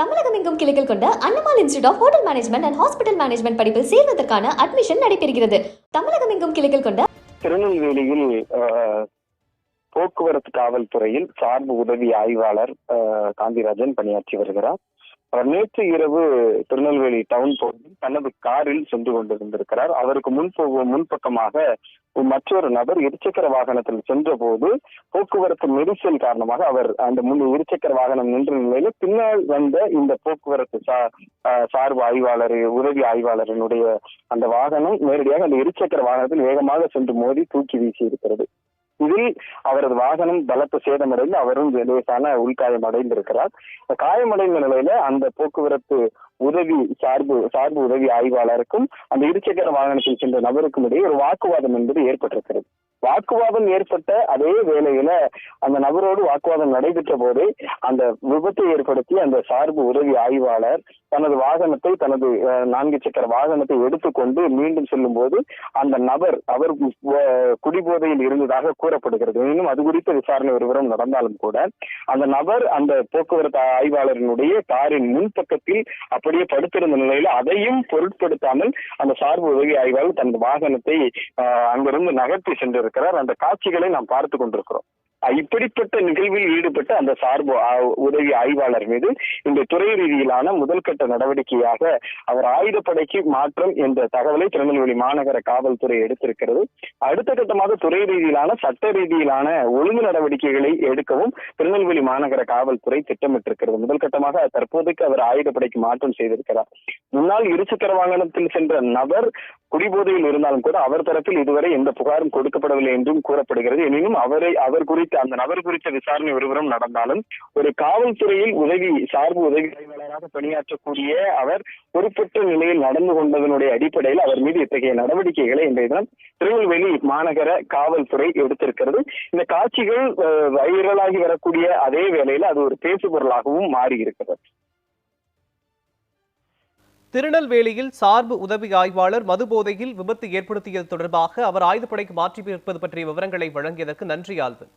தமிழகம் எங்கும் கிளைகள் கொண்ட Annamal institute of hotel management and hospital management படிப்பில் சேர்வதற்கான அட்மிஷன் நடைபெறுகிறது. தமிழகம் எங்கும் கிளைகள் கொண்ட திருநெல்வேலியில் போக்குவரத்து காவல்துறையில் சார்பு உதவி ஆய்வாளர் காந்திராஜன் பணியாற்றி வருகிறார். நேற்று இரவு திருநெல்வேலி டவுன் பகுதியில் தனது காரில் சென்று கொண்டிருந்திருக்கிறார். அவருக்கு முன் முன்பக்கமாக மற்றொரு நபர் இருசக்கர வாகனத்தில் சென்ற போது போக்குவரத்து நெரிசல் காரணமாக அவர் அந்த முன் இருசக்கர வாகனம் நின்ற நிலையில பின்னால் வந்த இந்த போக்குவரத்து சா- அஹ், சார்பு ஆய்வாளர் உதவி ஆய்வாளரினுடைய அந்த வாகனம் நேரடியாக அந்த இருசக்கர வாகனத்தில் வேகமாக சென்று மோதி தூக்கி வீசி இருக்கிறது இதில் அவரது வாகனம் பலத்த சேதமடைந்து அவரும் லேசான உள்காயம் அடைந்திருக்கிறார். காயமடைந்த நிலையில அந்த போக்குவரத்து உதவி சார்பு சார்பு உதவி ஆய்வாளருக்கும் அந்த இருசக்கர வாகனத்தில் சென்ற நபருக்கும் இடையே ஒரு வாக்குவாதம் என்பது ஏற்பட்டிருக்கிறது. வாக்குவாதம் ஏற்பட்ட அதே வேளையில அந்த நபரோடு வாக்குவாதம் நடைபெற்ற போது அந்த விபத்தை ஏற்படுத்தி அந்த சார்பு உதவி ஆய்வாளர் தனது வாகனத்தை தனது நான்கு சக்கர வாகனத்தை எடுத்துக்கொண்டு மீண்டும் செல்லும் போது அந்த நபர் அவர் குடிபோதையில் இருந்ததாக கூறப்படுகிறது. இன்னும் அது குறித்த விசாரணை ஒருவரும் நடந்தாலும் கூட அந்த நபர் அந்த போக்குவரத்து ஆய்வாளரினுடைய காரின் முன்பக்கத்தில் அப்படியே படுத்திருந்த நிலையில அதையும் பொருட்படுத்தாமல் அந்த சார்பு உதவி ஆய்வாளர் தன் வாகனத்தை அங்கிருந்து நகர்த்தி சென்றிருக்கிறார். அந்த காட்சிகளை நாம் பார்த்து கொண்டிருக்கிறோம். இப்படிப்பட்ட நிகழ்வில் ஈடுபட்ட அந்த சார்பு உதவி ஆய்வாளர் மீது இந்த துறை ரீதியிலான முதல்கட்ட நடவடிக்கையாக அவர் ஆயுதப்படைக்கு மாற்றம் என்ற தகவலை திருநெல்வேலி மாநகர காவல்துறை எடுத்திருக்கிறது. அடுத்த கட்டமாக துறை ரீதியிலான சட்ட ரீதியிலான ஒழுங்கு நடவடிக்கைகளை எடுக்கவும் திருநெல்வேலி மாநகர காவல்துறை திட்டமிட்டிருக்கிறது. முதல் கட்டமாக தற்போதைக்கு அவர் ஆயுதப்படைக்கு மாற்றம் செய்திருக்கிறார். முன்னாள் இருசக்கர வாகனத்தில் சென்ற நபர் குடிபோதையில் இருந்தாலும் கூட அவர் தரப்பில் இதுவரை எந்த புகாரும் கொடுக்கப்படவில்லை என்றும் கூறப்படுகிறது. எனினும் அவரை அவர் குறித்த அந்த நபர் குறித்த விசாரணை ஒருவரும் நடந்தாலும் ஒரு காவல்துறையில் உதவி சார்பு உதவி ஆய்வாளராக பணியாற்றக்கூடிய அவர் பொறுப்பற்ற நிலையில் நடந்து கொண்டதனுடைய அடிப்படையில் அவர் மீது இத்தகைய நடவடிக்கைகளை இன்றைய தினம் திருநெல்வேலி மாநகர காவல்துறை எடுத்திருக்கிறது. இந்த காட்சிகள் வைரலாகி வரக்கூடிய அதே வேளையில் அது ஒரு பேசுபொருளாகவும் மாறி இருக்கிறது திருநெல்வேலியில் சார்பு உதவி ஆய்வாளர் மதுபோதையில் விபத்து ஏற்படுத்தியது தொடர்பாக அவர் ஆயுதப்படைக்கு மாற்றி மாற்றியிருப்பது பற்றிய விவரங்களை வழங்கியதற்கு நன்றி ஆல்வன்.